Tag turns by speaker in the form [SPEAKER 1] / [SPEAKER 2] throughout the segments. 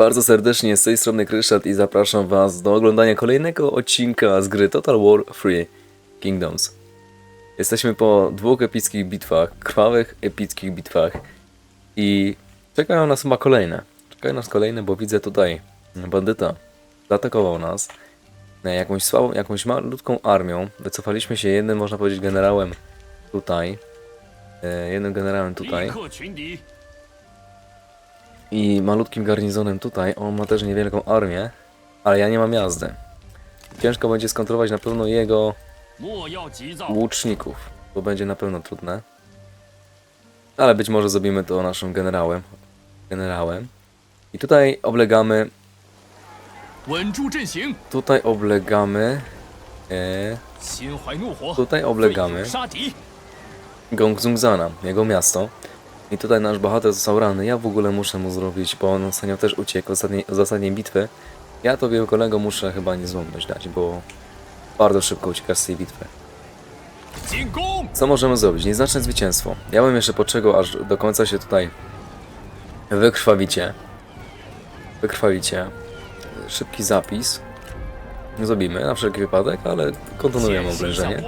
[SPEAKER 1] Bardzo serdecznie z tej strony Kryszat i zapraszam Was do oglądania kolejnego odcinka z gry Total War Free Kingdoms. Jesteśmy po dwóch epickich bitwach, krwawych epickich bitwach i czekają nas chyba kolejne. Czekają nas kolejne, bo widzę tutaj bandyta zaatakował nas e, jakąś słabą, jakąś malutką armią. Wycofaliśmy się jednym, można powiedzieć, generałem tutaj. E, Jednym generałem
[SPEAKER 2] 立
[SPEAKER 1] tutaj i malutkim garnizonem tutaj, on ma też niewielką armię, ale ja nie mam jazdy. Ciężko będzie skontrolować na pewno jego łuczników, bo będzie na pewno trudne. Ale być może zrobimy to naszym generałem. Generałem. I tutaj oblegamy... Tutaj oblegamy... E, tutaj oblegamy... Gongzungzana, jego miasto. I tutaj nasz bohater został ranny. Ja w ogóle muszę mu zrobić, bo on ostatnio też uciekł ostatniej, z ostatniej bitwy. Ja to wielkolego muszę chyba niezłomność dać, bo bardzo szybko uciekasz z tej bitwy. Co możemy zrobić? Nieznaczne zwycięstwo. Ja bym jeszcze poczekał, aż do końca się tutaj wykrwawicie. Wykrwawicie. Szybki zapis. Zrobimy na wszelki wypadek, ale kontynuujemy oblężenie.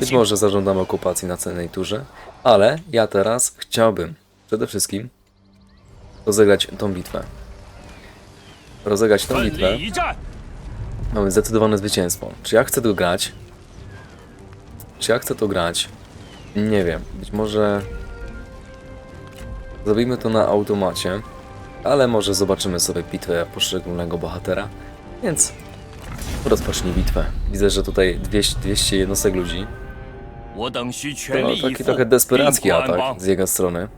[SPEAKER 1] Być może zażądamy okupacji na cennej turze, ale ja teraz chciałbym przede wszystkim rozegrać tą bitwę. Rozegrać tą bitwę. Mamy zdecydowane zwycięstwo. Czy ja chcę to grać? Czy ja chcę to grać? Nie wiem. Być może... Zrobimy to na automacie, ale może zobaczymy sobie bitwę poszczególnego bohatera. Więc rozpocznij bitwę. Widzę, że tutaj 200, 200 jednostek ludzi. To
[SPEAKER 2] no,
[SPEAKER 1] taki trochę desperacki atak z jego strony.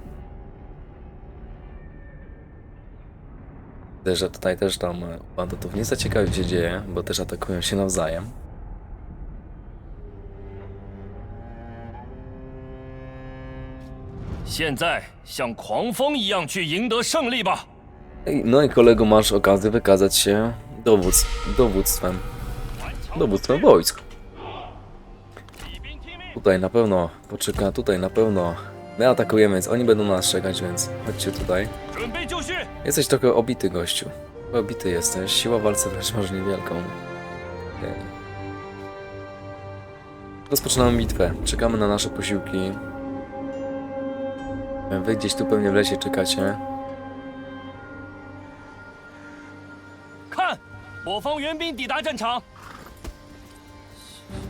[SPEAKER 1] Widzę, że tutaj też tam e, bandytów nieco ciekawie się dzieje, bo też atakują się nawzajem. No i kolego, masz okazję wykazać się dowódz, dowództwem, dowództwem wojsk. Tutaj na pewno, poczeka, tutaj na pewno My atakujemy, więc oni będą nas czekać, więc chodźcie tutaj. Jesteś trochę obity, gościu. Obity jesteś. Siła walce wręcz może niewielką. Nie. Rozpoczynamy bitwę. Czekamy na nasze posiłki. Wy gdzieś tu pewnie w lesie czekacie.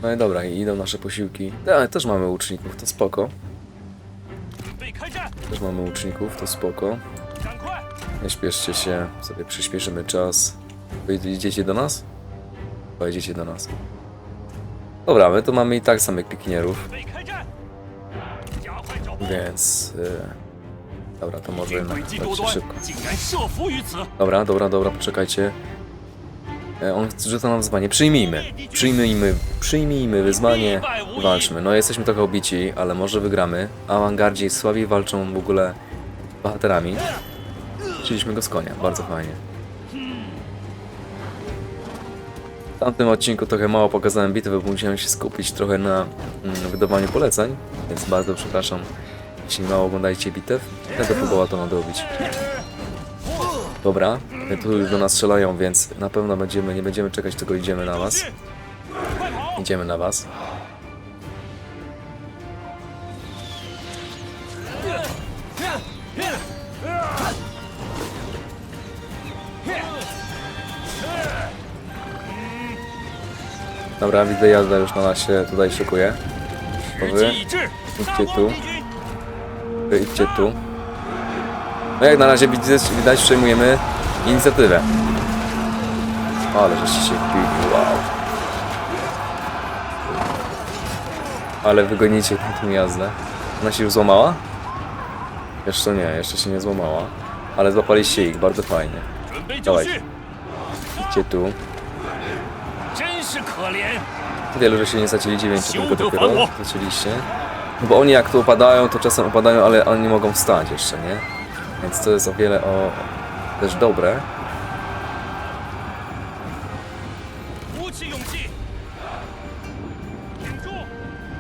[SPEAKER 1] No i dobra, idą nasze posiłki. No, ale też mamy łuczników, to spoko. Też mamy łuczników, to spoko. Nie śpieszcie się, sobie przyspieszymy czas. Wy idziecie do nas? Pojedziecie do nas. Dobra, my tu mamy i tak samych pikinierów. Więc... Yy... Dobra, to może jednak szybko. Dobra, dobra, dobra, poczekajcie. E, On rzuca nam wyzwanie. Przyjmijmy. Przyjmijmy, przyjmijmy wyzwanie walczmy. No jesteśmy trochę obici, ale może wygramy. Awangardzie słabiej walczą w ogóle bohaterami. Chcieliśmy go z konia, bardzo fajnie. W tamtym odcinku trochę mało pokazałem bitwy, bo musiałem się skupić trochę na mm, wydawaniu poleceń, więc bardzo przepraszam, jeśli mało oglądajcie bitew. Będę próbował to nadrobić. Dobra, tu już do nas strzelają, więc na pewno będziemy, nie będziemy czekać, tylko idziemy na was. Idziemy na was. Dobra, widzę jazda już na nas się tutaj szykuje.
[SPEAKER 2] Może
[SPEAKER 1] idźcie tu. Idźcie tu. No jak na razie widać, widać przejmujemy inicjatywę. Ale żeście się pił, wow. Ale wygonicie tą jazdę. Ona się już złamała? Jeszcze nie, jeszcze się nie złamała. Ale złapaliście ich, bardzo fajnie. Dawaj. Idźcie tu. Wielu, że się nie zacięli dziewięciu, tylko dopiero zacięliście. No bo oni jak tu opadają, to czasem opadają, ale oni mogą wstać jeszcze, nie? Więc to jest o wiele o też dobre.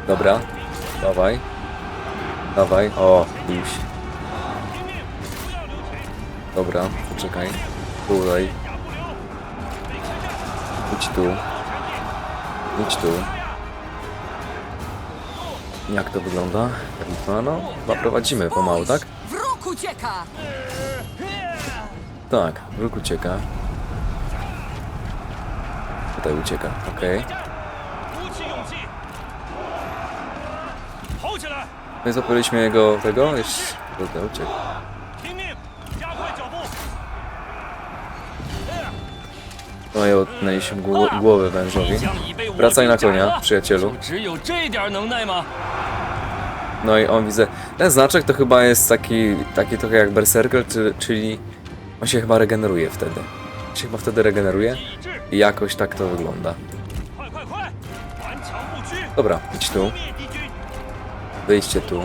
[SPEAKER 1] Dobra, dawaj. Dawaj, o, już. Dobra, poczekaj. Tutaj. Idź tu. Idź tu. Jak to wygląda? No, no, prowadzimy pomału, tak?
[SPEAKER 3] ucieka!
[SPEAKER 1] Tak, Brook ucieka. Tutaj ucieka, okej.
[SPEAKER 2] Okay.
[SPEAKER 1] No i jego tego, jest... Kurde, uciekł. No i odnęliśmy głowę wężowi. Wracaj na konia, przyjacielu. No i on widzę, ten znaczek to chyba jest taki, taki trochę jak Berserker, czyli on się chyba regeneruje wtedy. On się chyba wtedy regeneruje i jakoś tak to wygląda. Dobra, idź tu. Wyjdźcie tu.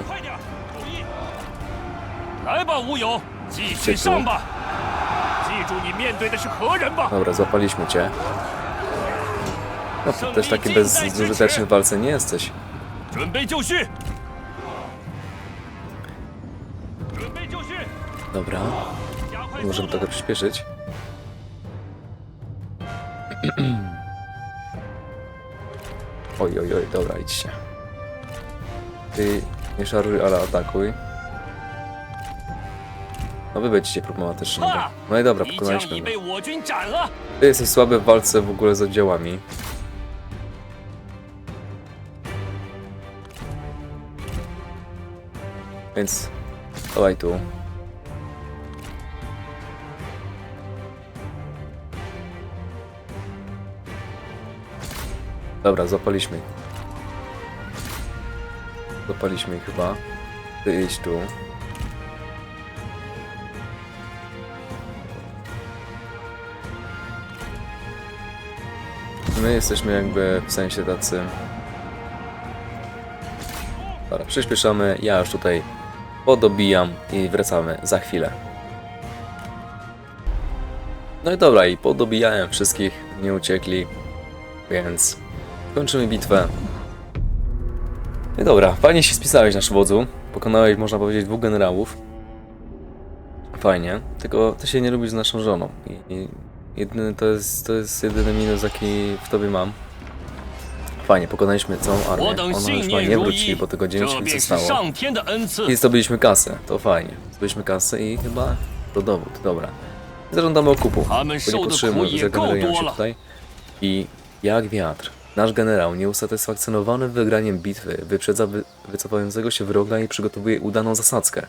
[SPEAKER 2] Tu.
[SPEAKER 1] Dobra, zapaliśmy cię. No, też taki bezużyteczny w walce nie jesteś. Dobra. Możemy trochę przyspieszyć. Oj, oj, oj, dobra, idź się. Ty nie szaruj, ale atakuj. No wy będziecie problematyczni. No i dobra, pokonaliśmy go. Ty jesteś słaby w walce w ogóle z oddziałami. Więc dawaj tu. Dobra, zapaliśmy. ich. Zapaliśmy ich chyba. Ty idź tu. My jesteśmy jakby w sensie tacy. Dobra, przyspieszamy. Ja już tutaj podobijam i wracamy za chwilę. No i dobra, i podobijałem wszystkich, nie uciekli, więc Kończymy bitwę. No dobra, fajnie się spisałeś nasz wodzu. Pokonałeś, można powiedzieć, dwóch generałów. Fajnie, tylko ty się nie lubisz z naszą żoną. I, i jedyny, to, jest, to jest jedyny minus, jaki w tobie mam. Fajnie, pokonaliśmy całą armię. Ona już ma nie
[SPEAKER 2] wróci,
[SPEAKER 1] bo tego 9 zostało. I zdobyliśmy kasę, to fajnie. Zdobyliśmy kasę i chyba to dowód, dobra. Zażądamy okupu, bo nie potrzebujemy, zagenerują się tutaj. I jak wiatr, nasz generał, nieusatysfakcjonowany wygraniem bitwy, wyprzedza wy, wycofającego się wroga i przygotowuje udaną zasadzkę.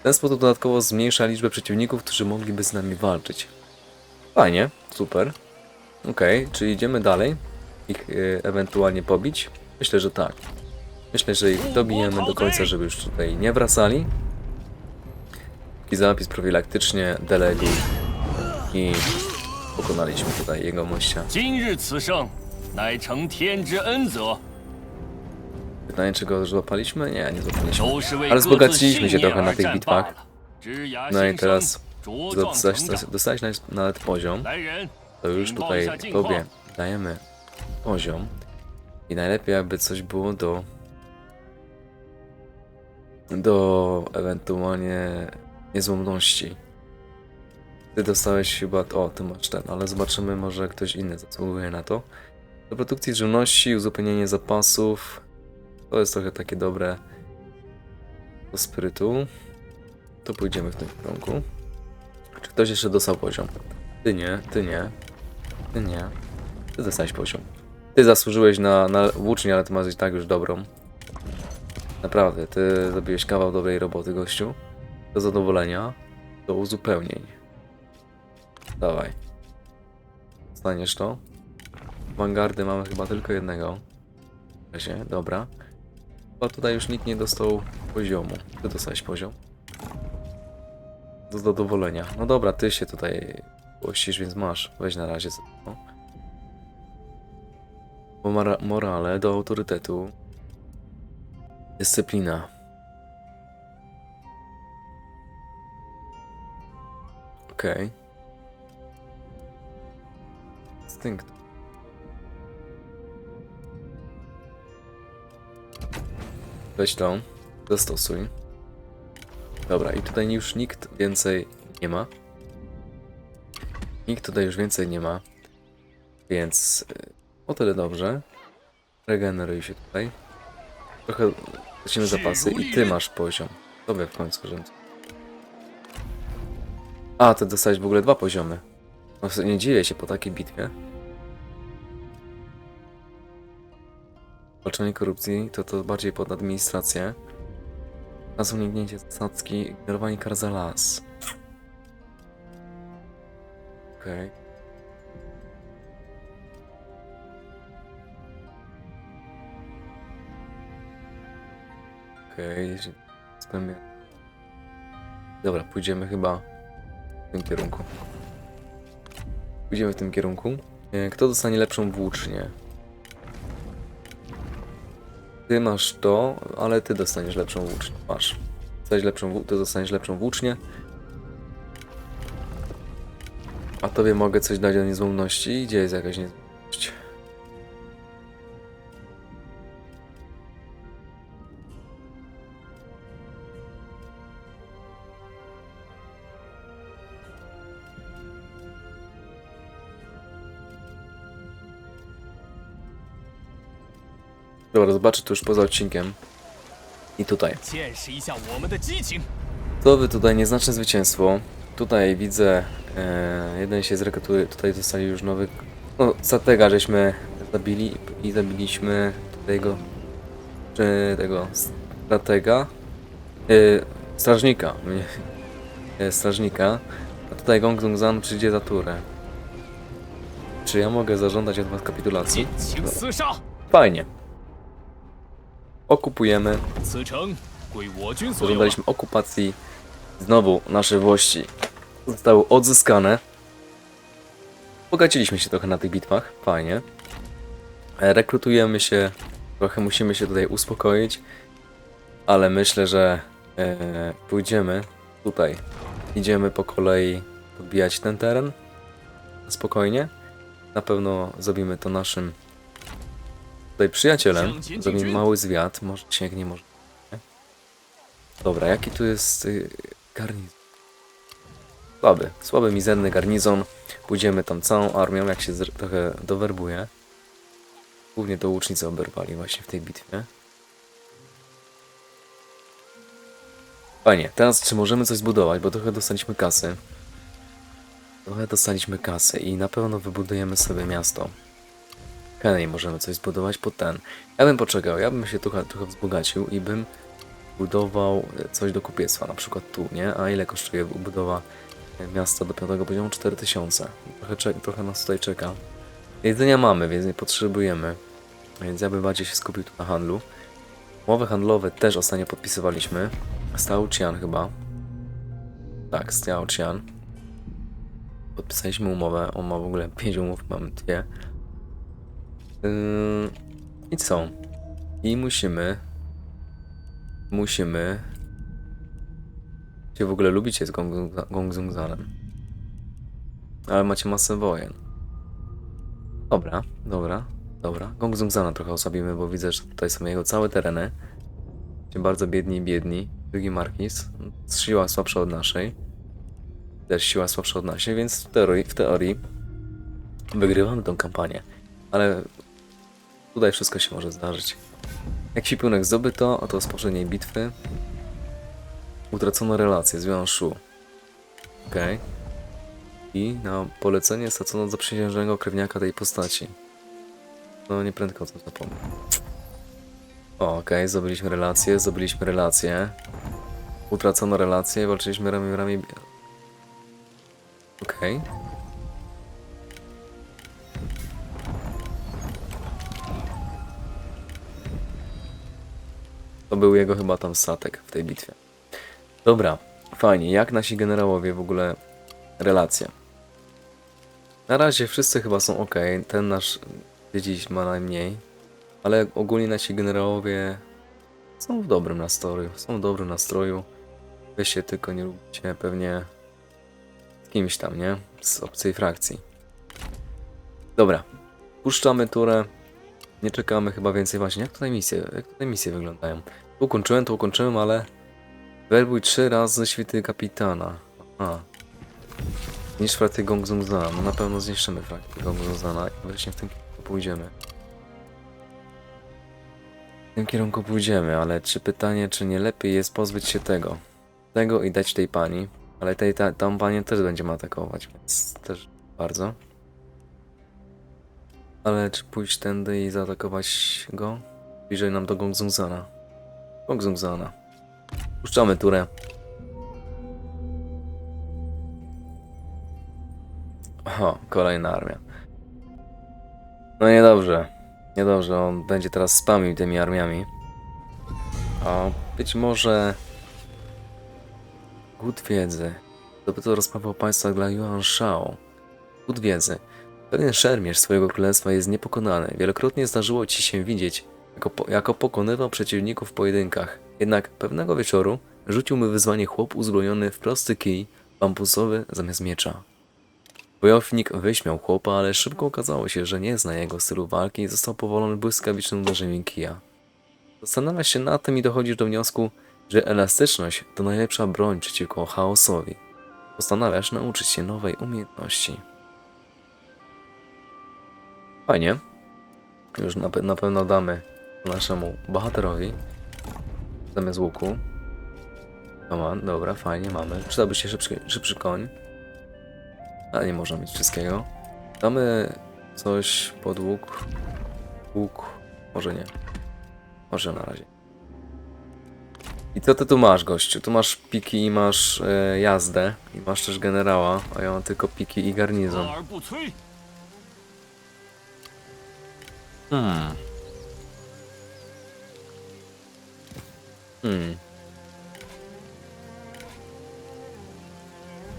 [SPEAKER 1] W ten sposób dodatkowo zmniejsza liczbę przeciwników, którzy mogliby z nami walczyć. Fajnie, super. Okej, czyli idziemy dalej. Ich y, ewentualnie pobić? Myślę, że tak. Myślę, że ich dobijemy do końca, żeby już tutaj nie wracali. I zapis profilaktycznie, deleguj. I pokonaliśmy tutaj jego mościa.
[SPEAKER 2] 今日此胜，乃承天之恩泽，
[SPEAKER 1] Pytanie, czy go złapaliśmy? Nie, nie złapaliśmy.
[SPEAKER 2] 都是为
[SPEAKER 1] Ale
[SPEAKER 2] 各自
[SPEAKER 1] wzbogaciliśmy
[SPEAKER 2] 信
[SPEAKER 1] się
[SPEAKER 2] 念
[SPEAKER 1] trochę na
[SPEAKER 2] 而
[SPEAKER 1] tych
[SPEAKER 2] 战罢
[SPEAKER 1] bitwach.
[SPEAKER 2] 了。枝芽
[SPEAKER 1] No i
[SPEAKER 2] 新生
[SPEAKER 1] teraz，
[SPEAKER 2] 茁壮
[SPEAKER 1] Dostać,
[SPEAKER 2] 成长。
[SPEAKER 1] dostać na- nawet poziom.
[SPEAKER 2] 来人，
[SPEAKER 1] To już
[SPEAKER 2] 禀报一
[SPEAKER 1] tutaj
[SPEAKER 2] 下近
[SPEAKER 1] tobie
[SPEAKER 2] 况。
[SPEAKER 1] dajemy poziom. I najlepiej jakby coś było do... Do ewentualnie niezłomności. Ty dostałeś chyba... O, ty masz ten, ale zobaczymy, może ktoś inny zasługuje na to. Do produkcji żywności, uzupełnienie zapasów. To jest trochę takie dobre. Do sprytu. To pójdziemy w tym kierunku. Czy ktoś jeszcze dostał poziom? Ty nie, ty nie. Ty nie. Ty dostałeś poziom. Ty zasłużyłeś na, na włócznię, ale ty masz i tak już dobrą. Naprawdę, ty zrobiłeś kawał dobrej roboty, gościu. Do zadowolenia, do uzupełnień. Dawaj. Staniesz to. Vanguardy mamy chyba tylko jednego. W razie, dobra. Bo tutaj już nikt nie dostał poziomu. Ty dostałeś poziom. Do zadowolenia. No dobra, ty się tutaj Łościsz, więc masz. Weź na razie. No. Morale do autorytetu. Dyscyplina. Okej. Instynkt. Weź to. Zastosuj. Dobra, i tutaj już nikt więcej nie ma. Nikt tutaj już więcej nie ma. Więc y, o tyle dobrze. Regeneruj się tutaj. Trochę lecimy zapasy i ty masz poziom. Tobie w końcu rzędu. A, ty dostałeś w ogóle dwa poziomy. No, nie dziwię się po takiej bitwie. Zwalczanie korupcji to to bardziej pod administrację. Raz uniknięcie stacki, ignorowanie kar za las. Okej. Okej, jeśli spełnię. Dobra, pójdziemy chyba w tym kierunku. Pójdziemy w tym kierunku. E, Kto dostanie lepszą włócznię? Ty masz to, ale ty dostaniesz lepszą włócznię. Masz. Dostaniesz lepszą, ty dostaniesz lepszą włócznię. A tobie mogę coś dać o niezłomności? Gdzie jest jakaś niezłomność? Dobra, zobaczę to już poza odcinkiem. I tutaj. To wy tutaj nieznaczne zwycięstwo. Tutaj widzę, e, jeden się zrekrutuje, tutaj zostali już nowy. No, stratega żeśmy zabili i zabiliśmy tego, czy tego stratega, e, strażnika, e, strażnika. A tutaj Gong Zan przyjdzie za turę. Czy ja mogę zażądać od was kapitulacji? Fajnie okupujemy. Doglądaliśmy okupacji. Znowu nasze włości zostały odzyskane. Bogaciliśmy się trochę na tych bitwach, fajnie. E, rekrutujemy się, trochę musimy się tutaj uspokoić, ale myślę, że e, pójdziemy tutaj. Idziemy po kolei podbijać ten teren spokojnie. Na pewno zrobimy to naszym tutaj przyjacielem. Zrobimy mały zwiat. Może się jak nie może. Dobra, jaki tu jest y, garnizon? Słaby, słaby, mizerny garnizon. Pójdziemy tam całą armią, jak się trochę dowerbuje. Głównie to łucznicy oberwali właśnie w tej bitwie. Fajnie, teraz czy możemy coś zbudować, bo trochę dostaliśmy kasy. Trochę dostaliśmy kasy i na pewno wybudujemy sobie miasto. Henry możemy coś zbudować pod ten. Ja bym poczekał, ja bym się trochę, trochę wzbogacił i bym budował coś do kupiectwa, na przykład tu, nie? A ile kosztuje budowa e, miasta do piątego poziomu? 4000. Trochę, trochę nas tutaj czeka. Jedzenia mamy, więc nie potrzebujemy. Więc ja bym bardziej się skupił tu na handlu. Umowy handlowe też ostatnio podpisywaliśmy. Z Tao Chian chyba. Tak, z Tao Chian. Podpisaliśmy umowę. On ma w ogóle 5 umów, mamy dwie. I co? I musimy musimy się w ogóle lubicie z Gong- Gongzungzanem. Ale macie masę wojen. Dobra, dobra, dobra. Gongzungzana trochę osłabimy, bo widzę, że tutaj są jego całe tereny. Ci bardzo biedni biedni. Drugi Markis. Siła słabsza od naszej. Też siła słabsza od naszej, więc w teorii, w teorii wygrywamy tą kampanię. Ale tutaj wszystko się może zdarzyć. Jak Sipunek zdobyto, a to z poprzedniej bitwy. Utracono relację z Yuan Shu. Okej. I na polecenie stracono zaprzysiężonego krewniaka tej postaci. No nie prędko o tym zapomnę. Okej, zdobyliśmy relację, zdobyliśmy relację. Utracono relację, walczyliśmy ramię w ramię. Okej. To był jego chyba tam statek w tej bitwie. Dobra, fajnie. Jak nasi generałowie w ogóle relacje? Na razie wszyscy chyba są ok. Ten nasz dziś ma najmniej. Ale ogólnie nasi generałowie są w dobrym nastroju. Są w dobrym nastroju. Wy się tylko nie lubicie pewnie z kimś tam, nie? Z obcej frakcji. Dobra. Puszczamy turę. Nie czekamy chyba więcej właśnie. Jak tutaj misje, jak tutaj misje wyglądają? Ukończyłem, tu ukończyłem, ale... Werbuj trzy razy świty kapitana. Aha. Niż frakcję Gongzungzana. No na pewno zniszczymy frakcję Gongzungzana i właśnie w tym kierunku pójdziemy. W tym kierunku pójdziemy, ale czy pytanie, czy nie lepiej jest pozbyć się tego? Tego i dać tej pani. Ale tej, ta, tą panię też będziemy atakować, więc też bardzo. Ale czy pójść tędy i zaatakować go? Bliżej nam do Gongzungzana. Gongzungzana. Puszczamy turę. O, kolejna armia. No niedobrze. Niedobrze, on będzie teraz spamił tymi armiami. A być może... Głód wiedzy. Zdobyto rozprawę o państwach dla Yuan Shao. Głód wiedzy. Pewien szermierz swojego królestwa jest niepokonany. Wielokrotnie zdarzyło ci się widzieć, jako, po, jako pokonywał przeciwników w pojedynkach. Jednak pewnego wieczoru rzucił mu wyzwanie chłop uzbrojony w prosty kij bambusowy zamiast miecza. Wojownik wyśmiał chłopa, ale szybko okazało się, że nie zna jego stylu walki i został powolony błyskawicznym uderzeniem kija. Zastanawiasz się nad tym i dochodzisz do wniosku, że elastyczność to najlepsza broń przeciwko chaosowi. Postanawiasz nauczyć się nowej umiejętności. Fajnie. Już na, pe- na pewno damy naszemu bohaterowi zamiast łuku. Kaman, dobra, fajnie, mamy. Przydałby się szybszy, szybszy koń. Ale nie można mieć wszystkiego. Damy coś pod łuk. Łuk. Może nie. Może na razie. I co ty tu masz, gościu? Tu masz piki i masz e, jazdę. I masz też generała, a ja mam tylko piki i garnizon. Hmm. Hmm.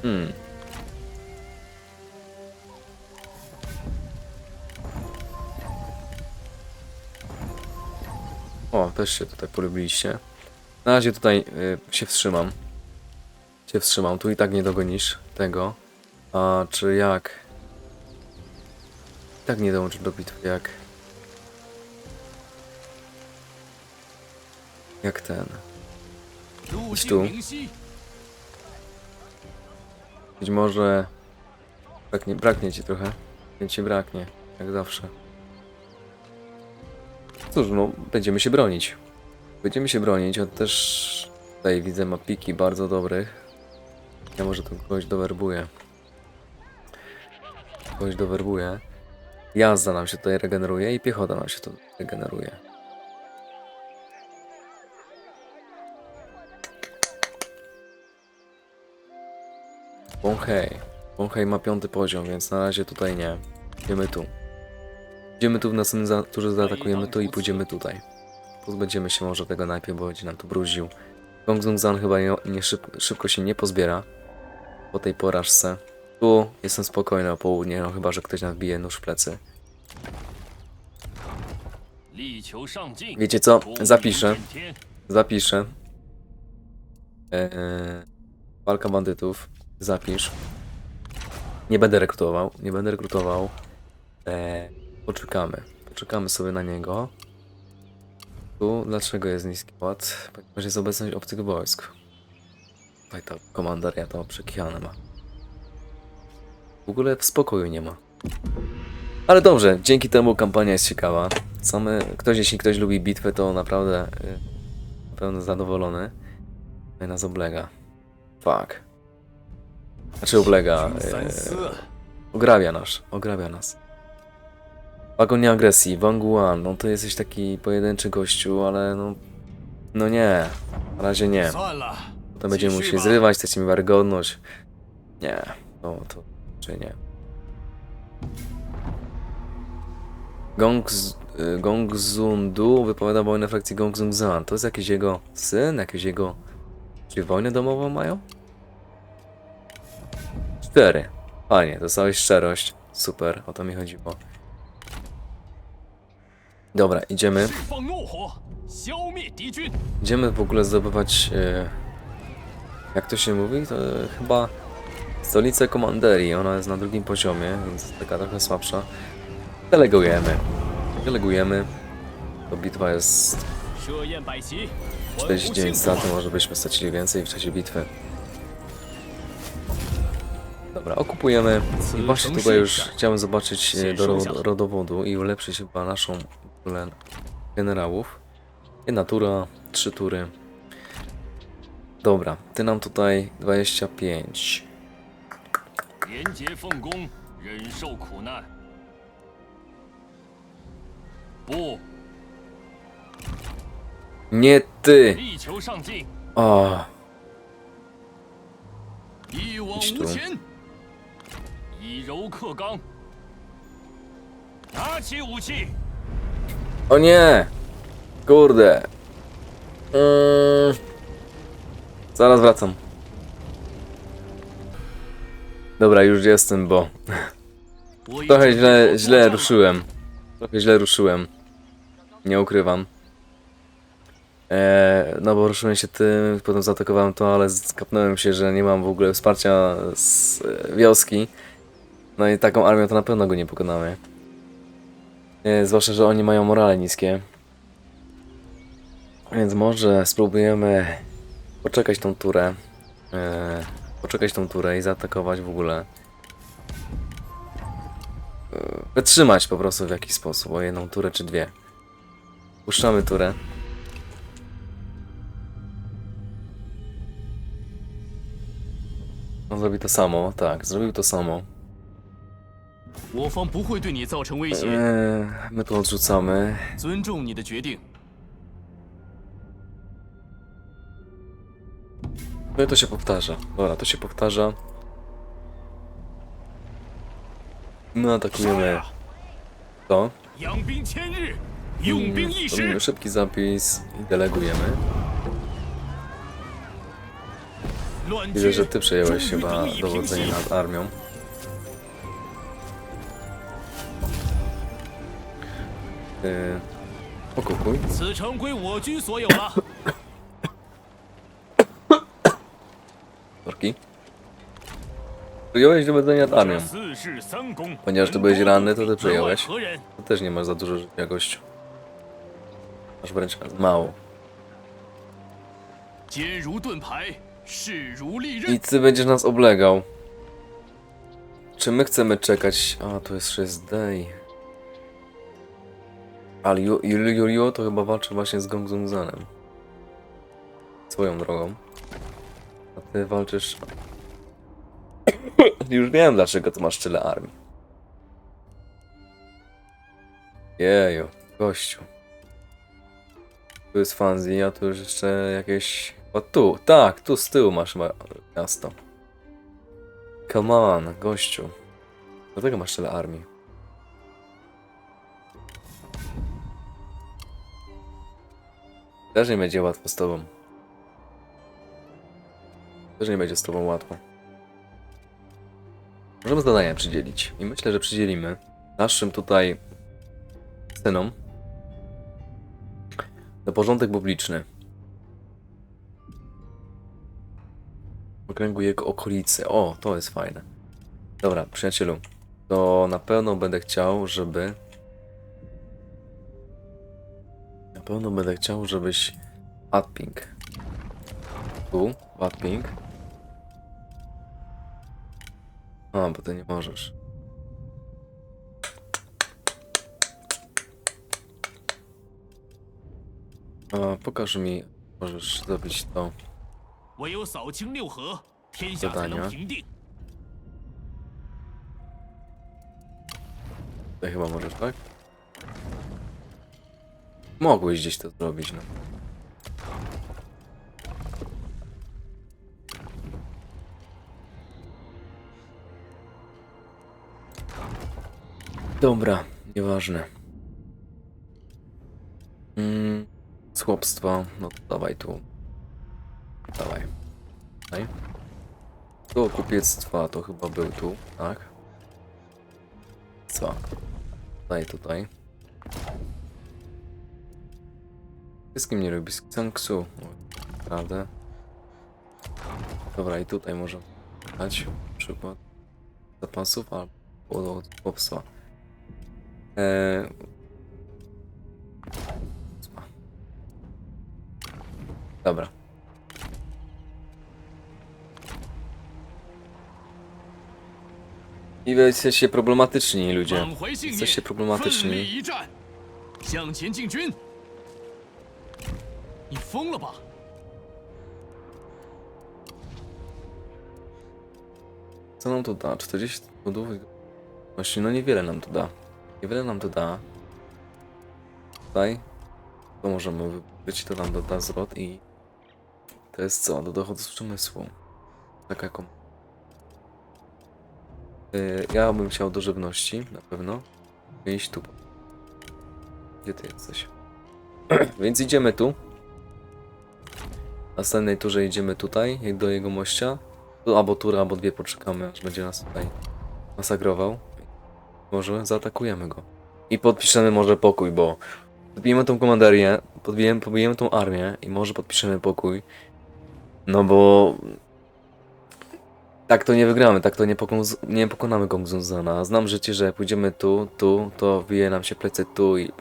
[SPEAKER 1] Hmm. O, też się tutaj polubiliście. Na razie tutaj y, się wstrzymam. Się wstrzymam. Tu i tak nie dogonisz tego. A czy jak? I tak nie dołączysz do bitwy, jak? Jak ten.
[SPEAKER 2] Jest
[SPEAKER 1] tu. Być może... Braknie, braknie ci trochę. Więc ci braknie, jak zawsze. Cóż, no, będziemy się bronić. Będziemy się bronić, on też... Tutaj widzę mapiki bardzo dobrych. Ja może tu kogoś dowerbuję. Kogoś dowerbuję. Jazda nam się tutaj regeneruje i piechota nam się tu regeneruje. Bonhej. Bonhej ma piąty poziom, więc na razie tutaj nie. Idziemy tu. Idziemy tu w następnym za turze zaatakujemy to i pójdziemy tutaj. Pozbędziemy się może tego najpierw, bo będzie nam tu bruził. Gong Zan chyba nie, nie szyb szybko się nie pozbiera po tej porażce. Tu jestem spokojny o południe, no chyba, że ktoś nam bije nóż w plecy. Wiecie co? Zapiszę. Zapiszę. Eee, walka bandytów. Zapisz. Nie będę rekrutował. Nie będę rekrutował. Eee, poczekamy. Poczekamy sobie na niego. Tu dlaczego jest niski ład? Ponieważ jest obecność obcych wojsk. Tutaj to komandaria to przekichane ma. W ogóle w spokoju nie ma. Ale dobrze, dzięki temu kampania jest ciekawa. Same, ktoś, jeśli ktoś lubi bitwę, to naprawdę y, na pewno zadowolony. Nas oblega. Fuck. Znaczy oblega.
[SPEAKER 2] E,
[SPEAKER 1] ograbia nas. Ograbia nas. Wagonie agresji, Wanguan, no to jesteś taki pojedynczy gościu, ale no... No nie, na razie nie. To będziemy musieli zrywać, chcecie mi wiarygodność. Nie, no to czy nie. Gong, z, e, Gong Zundu wypowiada wojnę frakcji Gong Zungzan. To jest jakiś jego syn, jakiś jego... Czy wojnę domową mają? 4. Fajnie, dostałeś szczerość. Super, o to mi chodziło. Dobra, idziemy. Idziemy w ogóle zdobywać... E, jak to się mówi? To chyba stolicę komanderii. Ona jest na drugim poziomie, więc taka trochę słabsza. Delegujemy. Delegujemy. To bitwa jest 49 strat, może byśmy stracili więcej w czasie bitwy. Dobra, okupujemy. I właśnie tutaj już chciałem zobaczyć e, do
[SPEAKER 2] Siedź,
[SPEAKER 1] ro- rodowodu i ulepszyć chyba naszą w ogóle generałów. Jedna tura, trzy tury. Dobra, ty nam tutaj 25.
[SPEAKER 2] 廉洁奉公，忍受苦难。不，
[SPEAKER 1] Nie ty!
[SPEAKER 2] 力求上进，
[SPEAKER 1] O,
[SPEAKER 2] 一往
[SPEAKER 1] 是的
[SPEAKER 2] 无前， 以柔克刚。拿起武器，
[SPEAKER 1] o nie! Kurde. Mm. Zaraz wracam. Dobra, już jestem, bo
[SPEAKER 2] 我已
[SPEAKER 1] trochę
[SPEAKER 2] 经
[SPEAKER 1] źle,
[SPEAKER 2] 作
[SPEAKER 1] źle
[SPEAKER 2] 战了
[SPEAKER 1] ruszyłem. Trochę źle ruszyłem. Nie ukrywam. Eee, no bo ruszyłem się tym, potem zaatakowałem to, ale skapnąłem się, że nie mam w ogóle wsparcia z e, wioski. No i taką armią to na pewno go nie pokonamy. E, zwłaszcza, że oni mają morale niskie. Więc może spróbujemy poczekać tą turę. E, poczekać tą turę i zaatakować w ogóle. E, wytrzymać po prostu w jakiś sposób, o jedną turę czy dwie. Puszczamy turę. On zrobi to samo, tak, zrobił to samo.
[SPEAKER 2] 我方不会对你造成威胁，
[SPEAKER 1] Eee, my to odrzucamy.
[SPEAKER 2] 尊重你的决定。
[SPEAKER 1] No i to się powtarza. Dobra, to się powtarza. My atakujemy to.
[SPEAKER 2] 养兵千日，用兵一时
[SPEAKER 1] Robimy。szybki zapis i delegujemy.
[SPEAKER 2] 乱
[SPEAKER 1] Widzę,
[SPEAKER 2] 军
[SPEAKER 1] że ty
[SPEAKER 2] 终
[SPEAKER 1] przejąłeś
[SPEAKER 2] 于
[SPEAKER 1] chyba
[SPEAKER 2] 得以平
[SPEAKER 1] dowodzenie
[SPEAKER 2] 息。
[SPEAKER 1] nad armią. Yy, okupuj.
[SPEAKER 2] 此城归我军所有了。
[SPEAKER 1] Torki. Przejąłeś dowodzenie nad armią.
[SPEAKER 2] 四世三公，
[SPEAKER 1] Ponieważ ty byłeś ranny, to ty przejąłeś.
[SPEAKER 2] 何人？
[SPEAKER 1] To też nie masz za dużo życia, gościu. Masz wręcz mało.
[SPEAKER 2] 坚如盾牌，势如利刃。
[SPEAKER 1] I ty będziesz nas oblegał. Czy my chcemy czekać? A, to jest 6 day. Ale Julio to chyba walczy właśnie z Gongzunzanem. Swoją drogą. A ty walczysz... Już wiem dlaczego ty masz tyle armii. Jeju, gościu. Tu jest Fanzi, a tu już jeszcze jakieś... O tu, tak, tu z tyłu masz ma... miasto. Come on, gościu. Dlatego masz tyle armii. Też nie będzie łatwo z tobą. Też nie będzie z tobą łatwo. Możemy zadania przydzielić. I myślę, że przydzielimy naszym tutaj synom na porządek publiczny. W okręgu jego okolicy. O, to jest fajne. Dobra, przyjacielu. To na pewno będę chciał, żeby. pewno będę chciał, żebyś Wattping. Tu, Wattping. A, bo ty nie możesz. A, pokaż mi, możesz zrobić to. Zadania. Ty chyba możesz, tak? Mogłeś gdzieś to zrobić, no. Dobra, nieważne. Mm, z no to dawaj tu. Dawaj. Daj. Do kupiectwa to chyba był tu, tak? Co? Daj tutaj. Wszystkim nie lubi Sanksu. Prawda? Dobra, i tutaj może dać przykład zapasów albo od chłopstwa. Eee... Dobra. I wy jesteście problematyczni ludzie.
[SPEAKER 2] 挽回信念，
[SPEAKER 1] Jesteście
[SPEAKER 2] 奋力
[SPEAKER 1] problematyczni.
[SPEAKER 2] 一战，向前进军。 你疯了吧？
[SPEAKER 1] Co nam to da? 40 budów? Właśnie, no niewiele nam to da. Niewiele nam to da. Tutaj to możemy wybrać, to nam doda zwrot i to jest co? Do dochodu z przemysłu. Taka jaką. Yy, ja bym chciał do żywności, na pewno. Iść tu. Gdzie ty jesteś? Więc idziemy tu. W następnej turze idziemy tutaj, jak do jego mościa. Tu albo turę, albo dwie poczekamy, aż będzie nas tutaj masakrował. Może zaatakujemy go. I podpiszemy może pokój, bo podbijemy tą komanderię, podbijemy, pobijemy tą armię i może podpiszemy pokój. No bo... Tak to nie wygramy, tak to nie, pokon- nie pokonamy Gongzunzana. Znam życie, że jak pójdziemy tu, tu, to wije nam się plecy tu i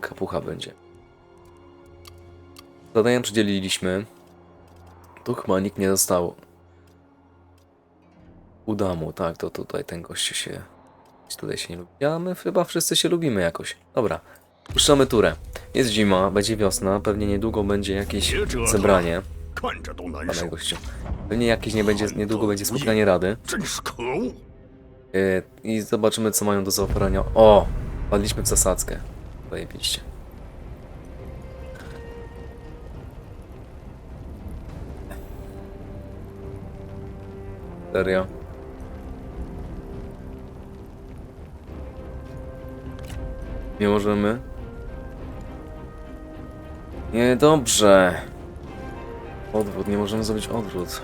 [SPEAKER 1] kapucha będzie. Zadania przydzieliliśmy. Duchmanik nie zostało. Udamu, tak, to tutaj ten gość się... Tutaj się nie lubi. Ja my chyba wszyscy się lubimy jakoś. Dobra, puszczamy turę. Jest zima, będzie wiosna, pewnie niedługo będzie jakieś zebranie. Pana gościu. Pewnie jakieś nie będzie, niedługo będzie spotkanie rady. E, I zobaczymy, co mają do zaoferowania. O! Padliśmy w zasadzkę. Zajebiście. Serio? Nie możemy? Niedobrze. Odwrót, nie możemy zrobić odwrót.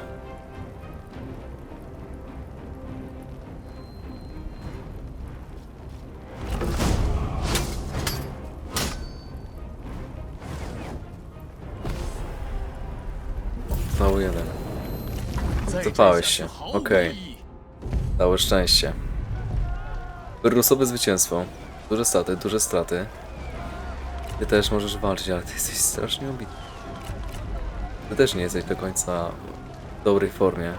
[SPEAKER 1] Znowu jeden. Cofałeś się. Okej. Całe szczęście. Rusowe zwycięstwo. Duże straty, duże straty. Ty też możesz walczyć, ale ty jesteś strasznie ubity. Ty też nie jesteś do końca w dobrej formie.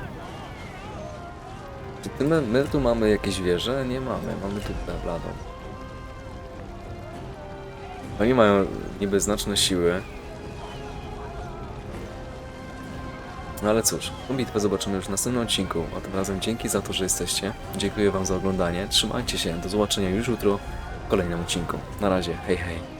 [SPEAKER 1] Czy ty, my, my tu mamy jakieś wieże? Nie mamy, mamy dupę bladą. Oni mają niby znaczne siły, No ale cóż, tą bitwę zobaczymy już w następnym odcinku, a tym razem dzięki za to, że jesteście. Dziękuję wam za oglądanie, trzymajcie się, do zobaczenia już jutro w kolejnym odcinku. Na razie, hej hej.